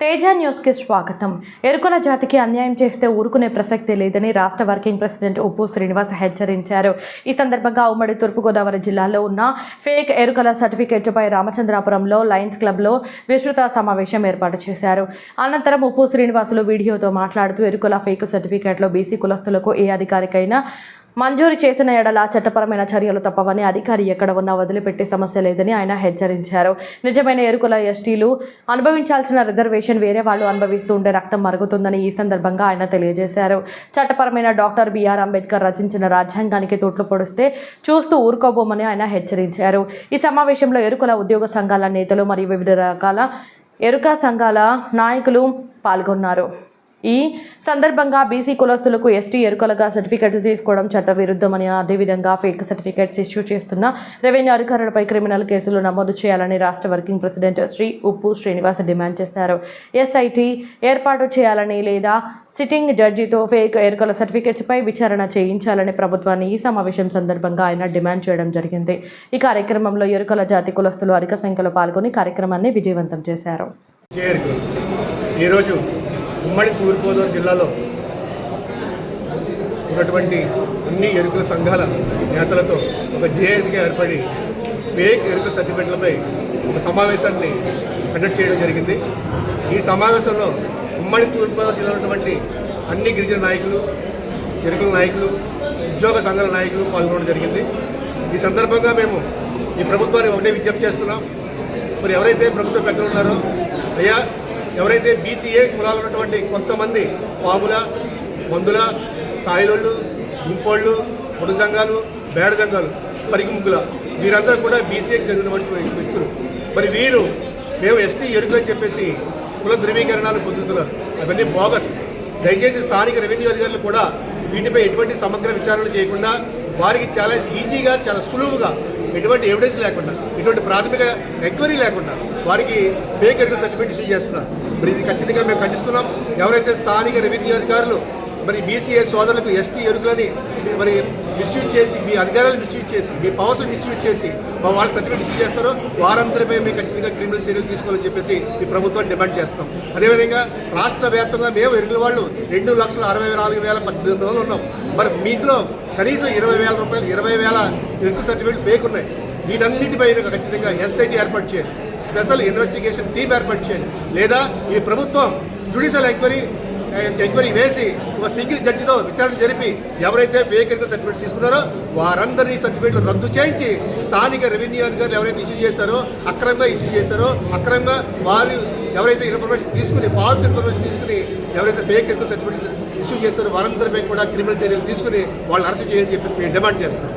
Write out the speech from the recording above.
తేజ న్యూస్కి స్వాగతం. ఎరుకుల జాతికి అన్యాయం చేస్తే ఊరుకునే ప్రసక్తి లేదని రాష్ట్ర వర్కింగ్ ప్రెసిడెంట్ ఉప్పు శ్రీనివాస్ హెచ్చరించారు. ఈ సందర్భంగా ఉమ్మడి తూర్పుగోదావరి జిల్లాలో ఉన్న ఫేక్ ఎరుకల సర్టిఫికేట్పై రామచంద్రాపురంలో లయన్స్ క్లబ్లో విస్తృత సమావేశం ఏర్పాటు చేశారు. అనంతరం ఉప్పు శ్రీనివాసులు వీడియోతో మాట్లాడుతూ ఎరుకల ఫేక్ సర్టిఫికేట్లో బీసీ కులస్తులకు ఏ అధికారికైనా మంజూరు చేసిన ఎడల చట్టపరమైన చర్యలు తప్పవని అధికారి ఎక్కడ ఉన్నా వదిలిపెట్టే సమస్య లేదని ఆయన హెచ్చరించారు. నిజమైన ఎరుకుల ఎస్టీలు అనుభవించాల్సిన రిజర్వేషన్ వేరే వాళ్ళు అనుభవిస్తూ ఉండే రక్తం మరుగుతుందని ఈ సందర్భంగా ఆయన తెలియజేశారు. చట్టపరమైన డాక్టర్ బిఆర్ అంబేద్కర్ రచించిన రాజ్యాంగానికి తోట్లు పొడిస్తే చూస్తూ ఊరుకోబోమని ఆయన హెచ్చరించారు. ఈ సమావేశంలో ఎరుకుల ఉద్యోగ సంఘాల నేతలు మరియు వివిధ రకాల ఎరుక సంఘాల నాయకులు పాల్గొన్నారు. ఈ సందర్భంగా బీసీ కులస్తులకు ఎస్టీ ఎరుకలుగా సర్టిఫికెట్స్ తీసుకోవడం చట్టవిరుద్ధమని అదేవిధంగా ఫేక్ సర్టిఫికెట్స్ ఇష్యూ చేస్తున్న రెవెన్యూ అధికారులపై క్రిమినల్ కేసులు నమోదు చేయాలని రాష్ట్ర వర్కింగ్ ప్రెసిడెంట్ శ్రీ ఉప్పు శ్రీనివాస్ డిమాండ్ చేశారు. ఎస్ఐటి ఏర్పాటు చేయాలని లేదా సిట్టింగ్ జడ్జితో ఫేక్ ఎరుకల సర్టిఫికెట్స్పై విచారణ చేయించాలని ప్రభుత్వాన్ని ఈ సమావేశం సందర్భంగా ఆయన డిమాండ్ చేయడం జరిగింది. ఈ కార్యక్రమంలో ఎరుకల జాతి కులస్తులు అధిక సంఖ్యలో పాల్గొని కార్యక్రమాన్ని విజయవంతం చేశారు. ఈరోజు ఉమ్మడి తూర్పుగోదావరి జిల్లాలో ఉన్నటువంటి అన్ని ఎరుకుల సంఘాల నేతలతో ఒక జేఏసీగా ఏర్పడి ఫేక్ ఎరుకుల సర్టిఫికెట్లపై ఒక సమావేశాన్ని కండక్ట్ చేయడం జరిగింది. ఈ సమావేశంలో ఉమ్మడి తూర్పుగోదావరి జిల్లాలో ఉన్నటువంటి అన్ని గిరిజన నాయకులు ఎరుకుల నాయకులు ఉద్యోగ సంఘాల నాయకులు పాల్గొనడం జరిగింది. ఈ సందర్భంగా మేము ఈ ప్రభుత్వాన్ని ఒకటే విజ్ఞప్తి చేస్తున్నాం. మరి ఎవరైతే ప్రభుత్వ పెద్దలు ఉన్నారో అయ్యా ఎవరైతే బీసీఏ కులాలు ఉన్నటువంటి కొంతమంది పాముల మందుల సాయిలోళ్ళు గుంపోళ్ళు పొడు సంఘాలు బేడ సంఘాలు పరిగిముగ్గుల వీరందరూ కూడా బీసీఏకి చెందినటువంటి వ్యక్తులు. మరి వీరు మేము ఎస్టీ ఎరుకులని చెప్పేసి కుల ధృవీకరణాలు పొందుతున్నారు. అవన్నీ బోగస్. దయచేసి స్థానిక రెవెన్యూ అధికారులు కూడా వీటిపై ఎటువంటి సమగ్ర విచారణ చేయకుండా వారికి చాలా ఈజీగా చాలా సులువుగా ఎటువంటి ఎవిడెన్స్ లేకుండా ఎటువంటి ప్రాథమిక ఎంక్వైరీ లేకుండా వారికి ఫేక్ ఎరుకల సర్టిఫికేట్ ఇష్యూ చేస్తున్నారు. మరి ఇది ఖచ్చితంగా మేము ఖండిస్తున్నాం. ఎవరైతే స్థానిక రెవెన్యూ అధికారులు మరి బీసీఏ సోదరులకు ఎస్టీ ఎరుకులని మరి మిస్యూజ్ చేసి మీ అధికారాలు మిస్యూజ్ చేసి మీ పవర్స్ మిస్యూజ్ చేసి మా వాళ్ళ సర్టిఫికేట్ ఇష్యూ చేస్తారో వారందరిపై మేము ఖచ్చితంగా క్రిమినల్ చర్యలు తీసుకోవాలని చెప్పేసి ఈ ప్రభుత్వం డిమాండ్ చేస్తాం. అదేవిధంగా రాష్ట్ర వ్యాప్తంగా మేము ఎరుకుల వాళ్ళు రెండు లక్షల అరవై నాలుగు వేల పద్దెనిమిది ఉన్నాం. మరి మీలో కనీసం ఇరవై వేల రూపాయలు ఇరవై వేల ఎరుకుల సర్టిఫికేట్ ఫేక్ ఉన్నాయి. వీటన్నిటిపైన ఖచ్చితంగా ఎస్ఐటి ఏర్పాటు చేయాలి. స్పెషల్ ఇన్వెస్టిగేషన్ టీం ఏర్పాటు చేయాలి. లేదా ఈ ప్రభుత్వం జ్యుడిషియల్ ఎంక్వైరీ ఎంక్వైరీ వేసి ఒక సింగిల్ జడ్జితో విచారణ జరిపి ఎవరైతే ఫేక్ ఎన్నికల సర్టిఫికేట్స్ తీసుకున్నారో వారందరినీ సర్టిఫికేట్లు రద్దు చేయించి స్థానిక రెవెన్యూ అధికారులు ఎవరైతే ఇష్యూ చేశారో అక్రమంగా ఇష్యూ చేశారో అక్రమంగా వారు ఎవరైతే ఇన్ఫర్మేషన్ తీసుకుని ఫాల్స్ ఇన్ఫర్మేషన్ తీసుకుని ఎవరైతే ఫేక్ ఎన్నికల సర్టిఫికేట్స్ ఇష్యూ చేస్తారో వారందరిపై కూడా క్రిమినల్ చర్యలు తీసుకుని వాళ్ళని అరెస్ట్ చేయాలని చెప్పేసి మేము డిమాండ్ చేస్తున్నాం.